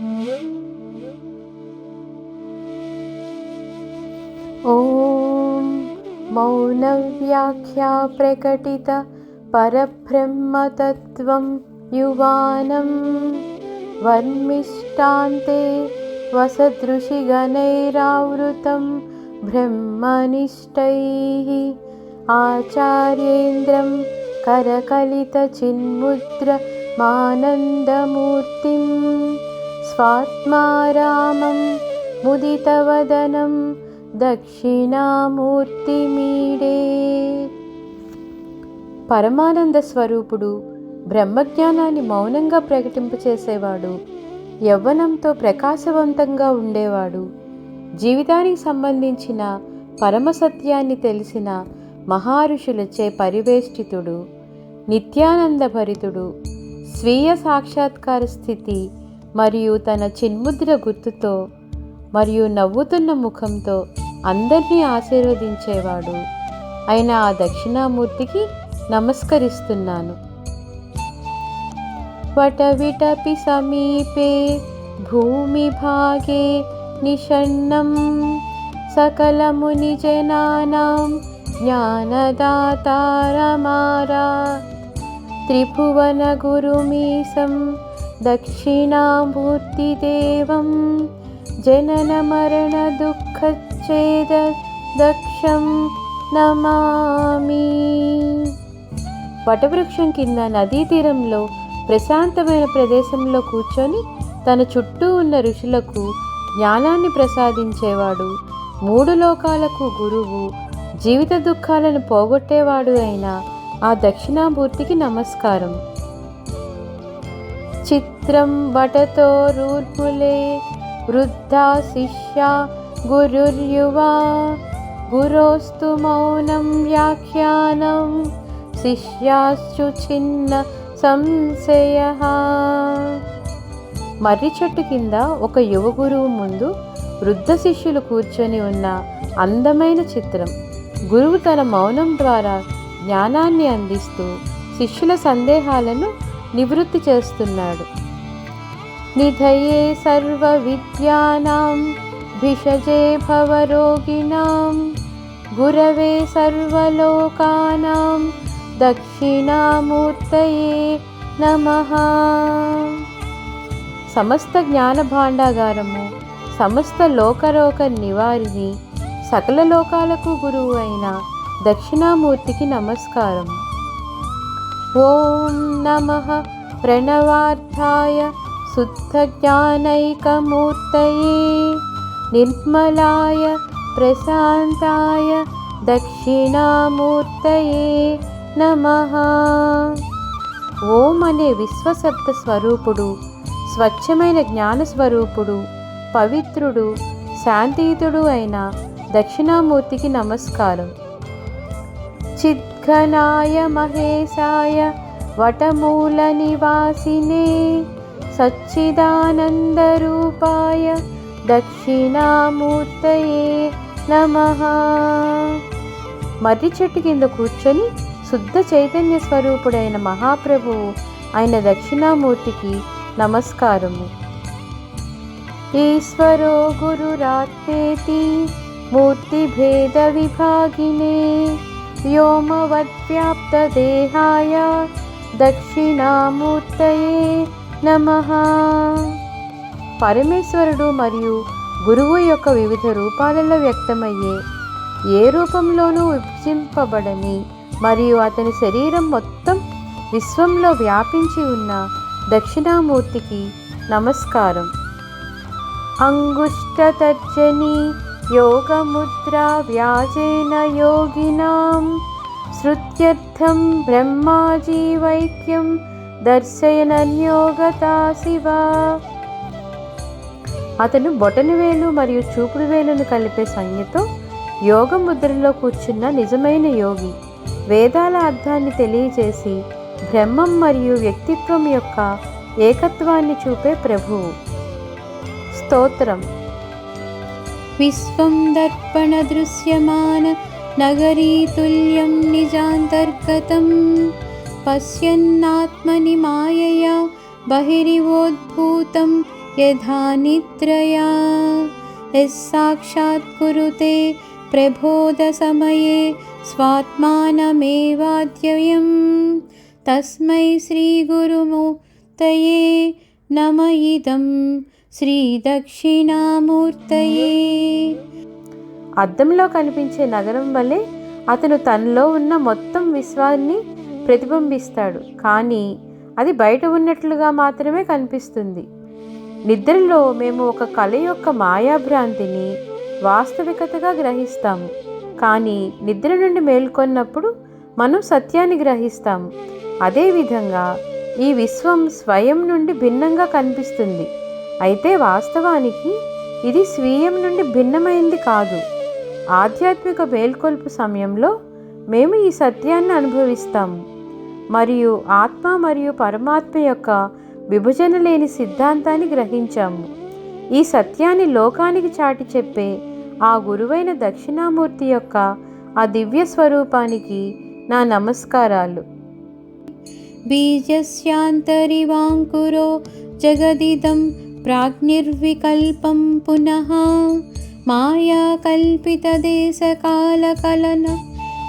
ॐ मौनव्याख्या प्रकटित परब्रह्मतत्त्वं युवानं वर्मिष्टान्ते वसदृशिगणैरावृतं ब्रह्मनिष्ठैः आचार्येन्द्रं करकलितचिन्मुद्रमानन्दमूर्तिं स्वात्मारामं मुदितवदनं దక్షిణామూర్తిమీడే పరమానంద స్వరూపుడు బ్రహ్మజ్ఞానాన్ని మౌనంగా ప్రకటింపచేసేవాడు యవ్వనంతో ప్రకాశవంతంగా ఉండేవాడు జీవితానికి సంబంధించిన పరమసత్యాన్ని తెలిసిన మహారుషులచే పరివేష్టితుడు నిత్యానందభరితుడు స్వీయ సాక్షాత్కార స్థితి మరియు తన చిన్ముద్ర గుర్తుతో మరియు నవ్వుతున్న ముఖంతో అందరినీ ఆశీర్వదించేవాడు అయిన ఆ దక్షిణామూర్తికి నమస్కరిస్తున్నాను వటవిటపి సమీపే భూమిభాగే నిషన్నం सकलमुनिजनानां ज्ञानदातारमारा त्रिभुवनगुरुमीशं दक्षिणामूर्तिदेवं जननमरणदुःखच्छेद దక్షం నమామి వటవృక్షం కింద నదీ తీరంలో ప్రశాంతమైన ప్రదేశంలో కూర్చొని తన చుట్టూ ఉన్న ఋషులకు జ్ఞానాన్ని ప్రసాదించేవాడు మూడు లోకాలకు గురువు జీవిత దుఃఖాలను పోగొట్టేవాడు అయిన ఆ దక్షిణామూర్తికి నమస్కారం చిత్రం వటతో రూర్పులే వృద్ధ శిష్య గురుర్యువా గురోస్తు మౌనం వ్యాఖ్యానం శిష్యాశ్చు చిన్న సంశయ మర్రి చెట్టు కింద ఒక యువ గురువు ముందు వృద్ధ శిష్యులు కూర్చొని ఉన్న అందమైన చిత్రం. గురువు తన మౌనం ద్వారా జ్ఞానాన్ని అందిస్తూ శిష్యుల సందేహాలను నివృత్తి చేస్తున్నాడు. నిధయే సర్వ విద్యానాం భిషజే భవరోగిణాం గురవే సర్వలోకానాం దక్షిణామూర్తయే నమః సమస్త జ్ఞాన భాండాగారము సమస్త లోకరోక నివారిని సకల లోకాలకు గురువు అయిన దక్షిణామూర్తికి నమస్కారం. ఓం నమ ప్రణవార్థాయ శుద్ధ జ్ఞానైకమూర్తయే నిర్మలాయ ప్రశాంతాయ దక్షిణామూర్తయే నమ ఓం అనే విశ్వశబ్ద స్వరూపుడు స్వచ్ఛమైన జ్ఞాన స్వరూపుడు పవిత్రుడు శాంతియుతుడు అయిన దక్షిణామూర్తికి నమస్కారం. చిద్ఘనాయ మహేశాయ వటమూల నివాసినే సచ్చిదానందరూపాయ దక్షిణామూర్తయే నమ మర్రి చెట్టు కింద కూర్చొని శుద్ధ చైతన్య స్వరూపుడైన మహాప్రభువు ఆయన దక్షిణామూర్తికి నమస్కారము. ఈశ్వరో గురురాత్మేతి మూర్తిభేద విభాగినే వ్యోమవద్వ్యాప్తదేహాయ దక్షిణామూర్తయే నమ. పరమేశ్వరుడు మరియు గురువు యొక్క వివిధ రూపాలలో వ్యక్తమయ్యే ఏ రూపంలోనూ విభజింపబడని మరియు అతని శరీరం మొత్తం విశ్వంలో వ్యాపించి ఉన్న దక్షిణామూర్తికి నమస్కారం. అంగుష్టతర్జని యోగముద్రా వ్యాజేన యోగినాం శృత్యర్థం బ్రహ్మాజీవైక్యం దర్శయనన్యోగతా శివ. అతను బొటనవేలు మరియు చూపుడు వేలును కలిపే సంజ్ఞతో యోగ ముద్రలో కూర్చున్న నిజమైన యోగి వేదాల అర్థాన్ని తెలియజేసి బ్రహ్మం మరియు వ్యక్తిత్వం యొక్క ఏకత్వాన్ని చూపే ప్రభువు. స్తోత్రం. విశ్వం దర్పణ దృశ్యమాన నగరీతుల్యం నిజాంతర్గతం. పశ్యన్నాత్మని మాయయా బహిరివోద్భూతం यथा निद्रया यः साक्षात् कुरुते प्रबोधसमये स्वात्मानमेवाद्ययं तस्मै श्रीगुरुमूर्तये नम इदं శ్రీదక్షిణామూర్తయే అద్దంలో కనిపించే నగరం వలె అతను తనలో ఉన్న మొత్తం విశ్వాన్ని ప్రతిబింబిస్తాడు. కానీ అది బయట ఉన్నట్లుగా మాత్రమే కనిపిస్తుంది. నిద్రలో మేము ఒక కళ యొక్క మాయాభ్రాంతిని వాస్తవికతగా గ్రహిస్తాము. కానీ నిద్ర నుండి మేల్కొన్నప్పుడు మనం సత్యాన్ని గ్రహిస్తాము. అదేవిధంగా ఈ విశ్వం స్వయం నుండి భిన్నంగా కనిపిస్తుంది. అయితే వాస్తవానికి ఇది స్వీయం నుండి భిన్నమైంది కాదు. ఆధ్యాత్మిక మేల్కొల్పు సమయంలో మేము ఈ సత్యాన్ని అనుభవిస్తాము. మరియు ఆత్మ మరియు పరమాత్మ యొక్క విభజన లేని సిద్ధాంతాన్ని గ్రహించాము. ఈ సత్యాన్ని లోకానికి చాటి చెప్పే ఆ గురువైన దక్షిణామూర్తి యొక్క ఆ దివ్య స్వరూపానికి నా నమస్కారాలు. బీజస్యాంతరివాంకురో జగదిదం ప్రాగ్నిర్వికల్పం పునః మాయా కల్పితదేశకాలకలన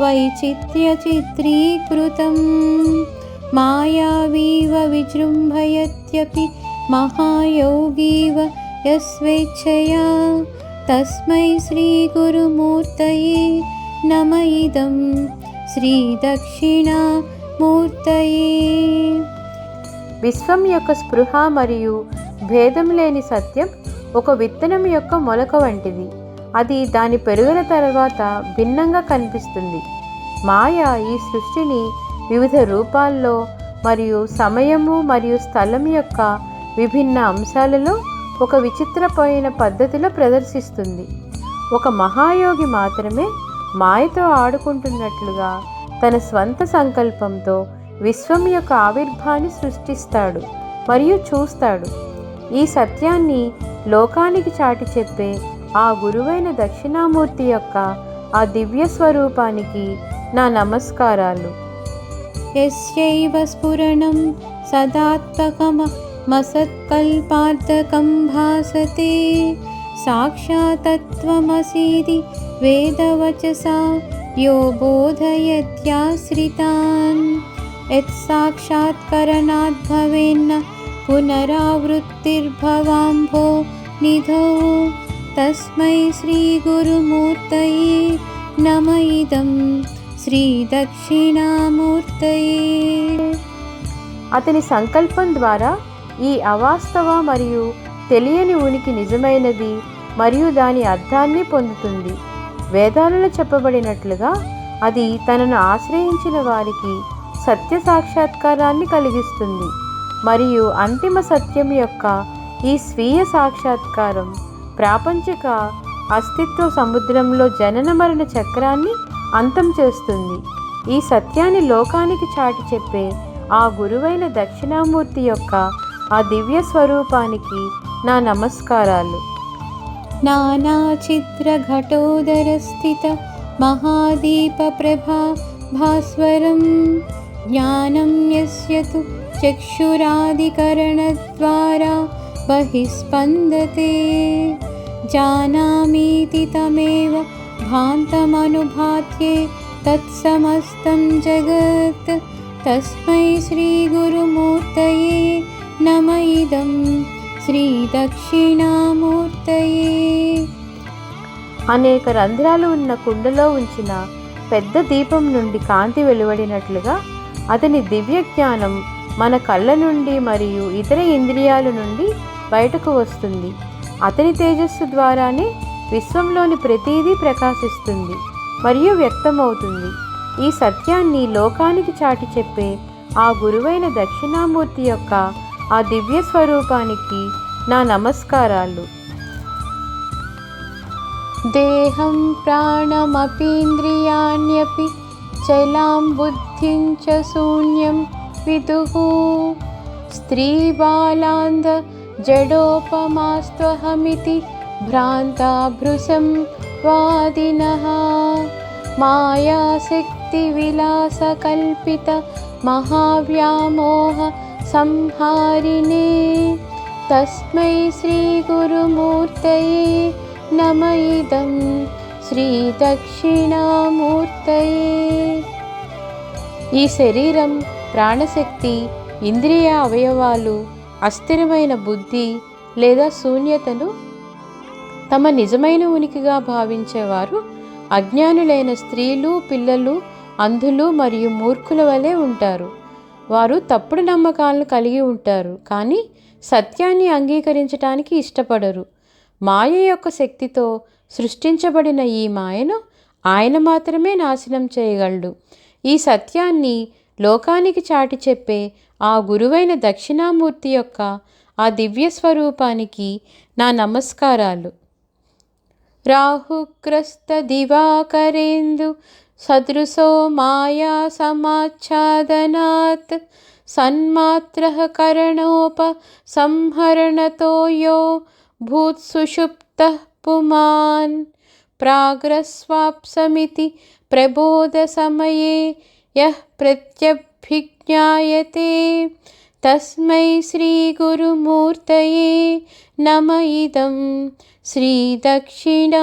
వైచిత్ర్యచిత్రీకృతం మాయావీవ విజృంభయత్యపి మహాయోగీవ యస్వేచ్ఛయా తస్మై శ్రీగురుమూర్తయే నమ ఇదం శ్రీదక్షిణామూర్తయే విశ్వం యొక్క స్పృహ మరియు భేదం లేని సత్యం ఒక విత్తనం యొక్క మొలక వంటిది. అది దాని పెరుగుల తర్వాత భిన్నంగా కనిపిస్తుంది. మాయ ఈ సృష్టిని వివిధ రూపాల్లో మరియు సమయము మరియు స్థలం యొక్క విభిన్న అంశాలలో ఒక విచిత్రపోయిన పద్ధతిలో ప్రదర్శిస్తుంది. ఒక మహాయోగి మాత్రమే మాయతో ఆడుకుంటున్నట్లుగా తన స్వంత సంకల్పంతో విశ్వం యొక్క ఆవిర్భాన్ని సృష్టిస్తాడు మరియు చూస్తాడు. ఈ సత్యాన్ని లోకానికి చాటి చెప్పే ఆ గురువైన దక్షిణామూర్తి యొక్క ఆ దివ్య స్వరూపానికి నా నమస్కారాలు యస్యైవ స్ఫురణం సదాత్మకమసత్కల్పార్థకం భాసతే సాక్షాతత్వమసీది వేదవచసా యో బోధయత్యాశ్రితాన్ యత్సాక్షాత్కరణాద్భవేన్న పునరావృత్తిర్భవాంభో నిధౌ తస్మై శ్రీగురుమూర్తయే నమ ఇదం శ్రీదక్షిణామూర్తయే అతని సంకల్పం ద్వారా ఈ అవాస్తవ మరియు తెలియని ఉనికి నిజమైనది మరియు దాని అర్థాన్ని పొందుతుంది. వేదాలలో చెప్పబడినట్లుగా అది తనను ఆశ్రయించిన వారికి సత్య సాక్షాత్కారాన్ని కలిగిస్తుంది మరియు అంతిమ సత్యం యొక్క ఈ స్వీయ సాక్షాత్కారం. ప్రాపంచిక అస్తిత్వ సముద్రంలో జనన మరణ చక్రాన్ని అంతం చేస్తుంది. ఈ సత్యాన్ని లోకానికి చాటి చెప్పే ఆ గురువైన దక్షిణామూర్తి యొక్క ఆ దివ్య స్వరూపానికి నా నమస్కారాలు. నానాచిత్రఘటోదరస్థిత మహాదీపప్రభా భాస్వరం జ్ఞానం యస్యత్ చక్షురాధికరణ ద్వారా చక్షురాదికరణద్వారా బహిస్పందతే జానామీతి తమేవ భాంతమనుభాత్యే తత్సమస్తం జగత్ తస్మై శ్రీగురుమూర్తయే నమ ఇదం శ్రీదక్షిణామూర్తయే అనేక రంధ్రాలు ఉన్న కుండలో ఉంచిన పెద్ద దీపం నుండి కాంతి వెలువడినట్లుగా అతని దివ్య జ్ఞానం మన కళ్ళ నుండి మరియు ఇతర ఇంద్రియాల నుండి బయటకు వస్తుంది. అతని తేజస్సు ద్వారానే విశ్వంలోని ప్రతీదీ ప్రకాశిస్తుంది మరియు వ్యక్తమవుతుంది. ఈ సత్యాన్ని లోకానికి చాటి చెప్పే ఆ గురువైన దక్షిణామూర్తి యొక్క ఆ దివ్య స్వరూపానికి నా నమస్కారాలు. దేహం ప్రాణమపీంద్రియాణ్యపి చలాం బుద్ధిం చ శూన్యం విదు. స్త్రీబాలాంధ బాలాంధ భ్రాంతాభృశం వాదినः మాయాశక్తివిలాసకల్పిత महाव्यामोह संहारिणे తస్మై శ్రీ గురుమూర్తయే నమ ఇదం శ్రీ దక్షిణామూర్తయే ఈ శరీరం ప్రాణశక్తి ఇంద్రియ అవయవాలు అస్థిరమైన బుద్ధి లేదా శూన్యతను తమ నిజమైన ఉనికిగా భావించేవారు అజ్ఞానులైన స్త్రీలు పిల్లలు అంధులు మరియు మూర్ఖుల వలె ఉంటారు. వారు తప్పుడు నమ్మకాలను కలిగి ఉంటారు కానీ సత్యాన్ని అంగీకరించటానికి ఇష్టపడరు. మాయ యొక్క శక్తితో సృష్టించబడిన ఈ మాయను ఆయన మాత్రమే నాశనం చేయగలడు. ఈ సత్యాన్ని లోకానికి చాటి చెప్పే ఆ గురువైన దక్షిణామూర్తి యొక్క ఆ దివ్య స్వరూపానికి నా నమస్కారాలు. రాహుగ్రస్త దివాకరేందు సదృశో మాయా సమాచ్ఛాదనాత్ సన్మాత్ర కరణోప సంహరణతో యో భూత్సుషుప్త పుమాన్ ప్రాగ్రస్వాప్సమితి ప్రబోధ సమయే ప్రత్యభిజ్ఞాయతే తస్మై శ్రీగురుమూర్తయే నమ ఇదం శ్రీ దక్షిణామూర్తయే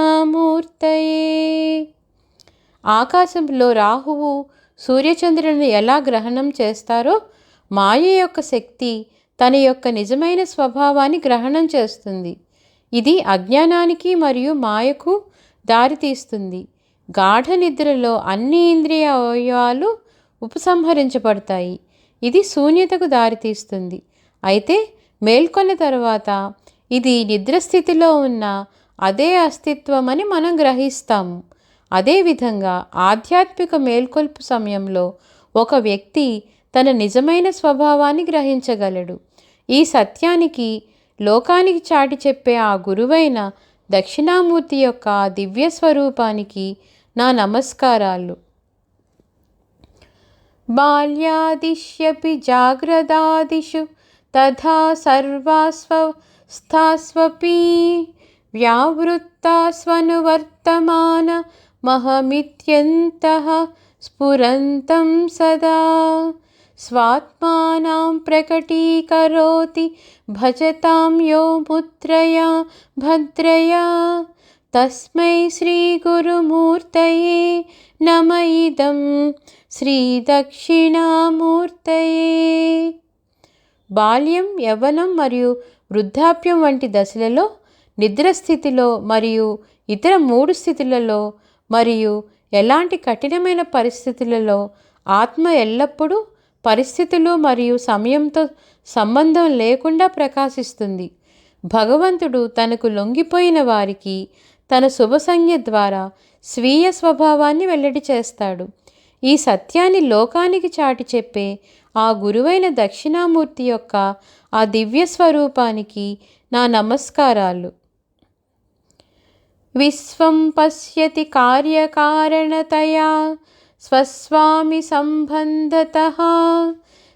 ఆకాశంలో రాహువు సూర్యచంద్రులను ఎలా గ్రహణం చేస్తారో మాయ యొక్క శక్తి తన యొక్క నిజమైన స్వభావాన్ని గ్రహణం చేస్తుంది. ఇది అజ్ఞానానికి మరియు మాయకు దారితీస్తుంది. గాఢ నిద్రలో అన్ని ఇంద్రియ అవయవాలు ఉపసంహరించబడతాయి. ఇది శూన్యతకు దారితీస్తుంది. అయితే మేల్కొన్న తర్వాత ఇది నిద్రస్థితిలో ఉన్న అదే అస్తిత్వం అని మనం గ్రహిస్తాము. అదేవిధంగా ఆధ్యాత్మిక మేల్కొల్పు సమయంలో ఒక వ్యక్తి తన నిజమైన స్వభావాన్ని గ్రహించగలడు. ఈ సత్యానికి లోకానికి చాటి చెప్పే ఆ గురువైన దక్షిణామూర్తి యొక్క దివ్య స్వరూపానికి నా నమస్కారాలు. बाल्यादिष्यपि जाग्रदादिषु तथा सर्वास्वस्थास्वपि व्यावृत्तास्वनुवर्तमानमहमित्यन्तः स्फुरन्तं सदा। स्वात्मानां प्रकटीकरोति भजतां यो मुद्रया भद्रया। तस्मै श्रीगुरुमूर्तये नम इदम्। శ్రీదక్షిణామూర్తయే. బాల్యం యవ్వనం మరియు వృద్ధాప్యం వంటి దశలలో నిద్రస్థితిలో మరియు ఇతర మూడు స్థితులలో మరియు ఎలాంటి కఠినమైన పరిస్థితులలో ఆత్మ ఎల్లప్పుడూ పరిస్థితులు మరియు సమయంతో సంబంధం లేకుండా ప్రకాశిస్తుంది. భగవంతుడు తనకు లొంగిపోయిన వారికి తన శుభసంజ్ఞ ద్వారా స్వీయ స్వభావాన్ని వెల్లడి చేస్తాడు. ఈ సత్యాన్ని లోకానికి చాటి చెప్పే ఆ గురువైన దక్షిణామూర్తి యొక్క ఆ దివ్య స్వరూపానికి నా నమస్కారాలు. విశ్వం పశ్యతి కార్యకారణతయా స్వస్వామి సంబంధత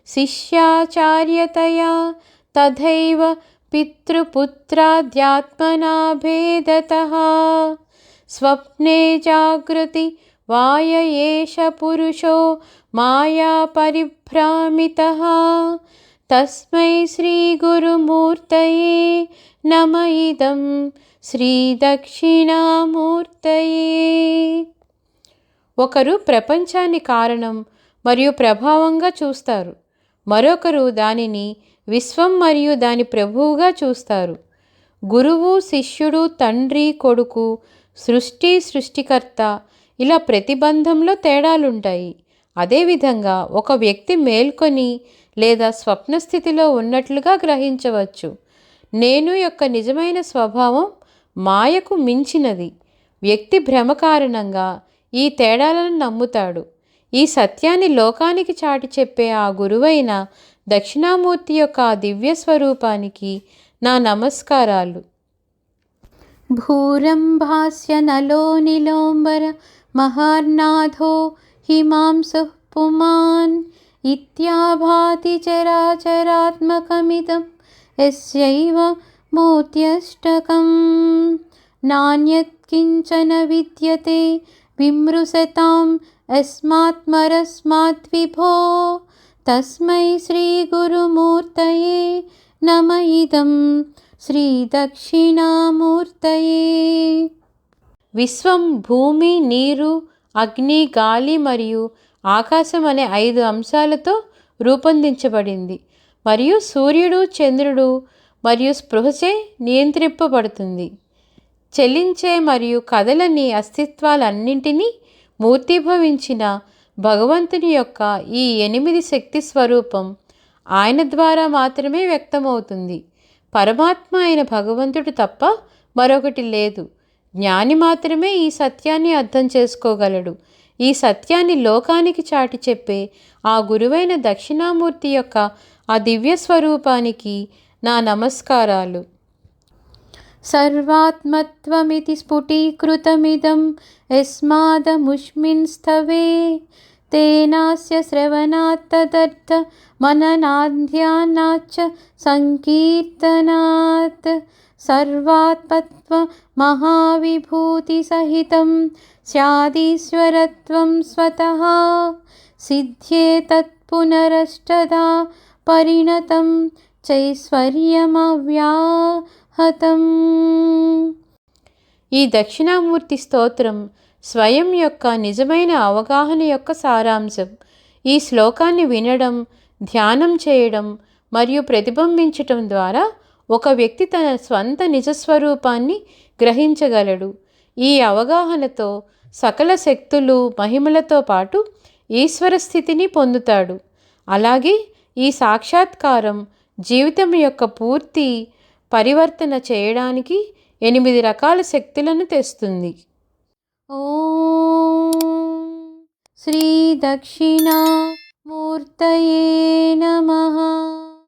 శిష్యాచార్యతయా తథైవ పితృపుత్రాధ్యాత్మనా భేదత స్వప్నే జాగృతి వాయ ఏష పురుషో మాయా పరిభ్రామిత. తస్మై శ్రీగురుమూర్తయే నమ ఇదం శ్రీదక్షిణామూర్తయే ఒకరు ప్రపంచాన్ని కారణం మరియు ప్రభావంగా చూస్తారు. మరొకరు దానిని విశ్వం మరియు దాని ప్రభువుగా చూస్తారు. గురువు శిష్యుడు తండ్రి కొడుకు సృష్టి సృష్టికర్త ఇలా ప్రతిబంధంలో తేడాలుంటాయి. అదేవిధంగా ఒక వ్యక్తి మేల్కొని లేదా స్వప్న స్థితిలో ఉన్నట్లుగా గ్రహించవచ్చు. నేను యొక్క నిజమైన స్వభావం మాయకు మించినది. వ్యక్తి భ్రమ కారణంగా ఈ తేడాలను నమ్ముతాడు. ఈ సత్యాన్ని లోకానికి చాటి చెప్పే ఆ గురువైన దక్షిణామూర్తి యొక్క ఆ దివ్య స్వరూపానికి నా నమస్కారాలు. భూరంభాస్య నలో నిలోంబర महार्नाथो हि मांसः पुमान् इत्याभाति चराचरात्मकमिदं यस्यैव मोत्यष्टकं नान्यत् किंचन विद्यते विमृशतां यस्मात्मरस्माद्विभो। तस्मै श्रीगुरुमूर्तये नम इदं श्रीदक्षिणामूर्तये। విశ్వం భూమి నీరు అగ్ని గాలి మరియు ఆకాశం అనే ఐదు అంశాలతో రూపొందించబడింది. మరియు సూర్యుడు చంద్రుడు మరియు స్పృహచే నియంత్రింపబడుతుంది. చెలించే మరియు కదలని అస్తిత్వాలన్నింటినీ మూర్తిభవించిన భగవంతుని యొక్క ఈ ఎనిమిది శక్తి స్వరూపం ఆయన ద్వారా మాత్రమే వ్యక్తమవుతుంది. పరమాత్మ అయిన భగవంతుడు తప్ప మరొకటి లేదు. జ్ఞాని మాత్రమే ఈ సత్యాన్ని అర్థం చేసుకోగలడు. ఈ సత్యాన్ని లోకానికి చాటి చెప్పే ఆ గురువైన దక్షిణామూర్తి యొక్క ఆ దివ్య స్వరూపానికి నా నమస్కారాలు. సర్వాత్మత్వమితి స్ఫుటీకృతమిదం యస్మాదముష్మిన్ స్థవే తేనాస్య శ్రవణాత్తదర్థ మననాధ్యానాచ్చ సంకీర్తనాత్ సర్వాత్మత్వ మహావిభూతి సహితం స్యాదీశ్వరత్వం స్వతః సిద్ధ్యేతత్ పునరష్టదా పరిణతం చైశ్వర్యమవ్యాహతం ఈ దక్షిణామూర్తి స్తోత్రం స్వయం యొక్క నిజమైన అవగాహన యొక్క సారాంశం. ఈ శ్లోకాన్ని వినడం ధ్యానం చేయడం మరియు ప్రతిబింబించటం ద్వారా ఒక వ్యక్తి తన స్వంత నిజస్వరూపాన్ని గ్రహించగలడు. ఈ అవగాహనతో సకల శక్తులు మహిమలతో పాటు ఈశ్వర స్థితిని పొందుతాడు. అలాగే ఈ సాక్షాత్కారం జీవితం యొక్క పూర్తి పరివర్తన చేయడానికి ఎనిమిది రకాల శక్తులను తెస్తుంది. ॐ श्रीदक्षिणामूर्तये नमः।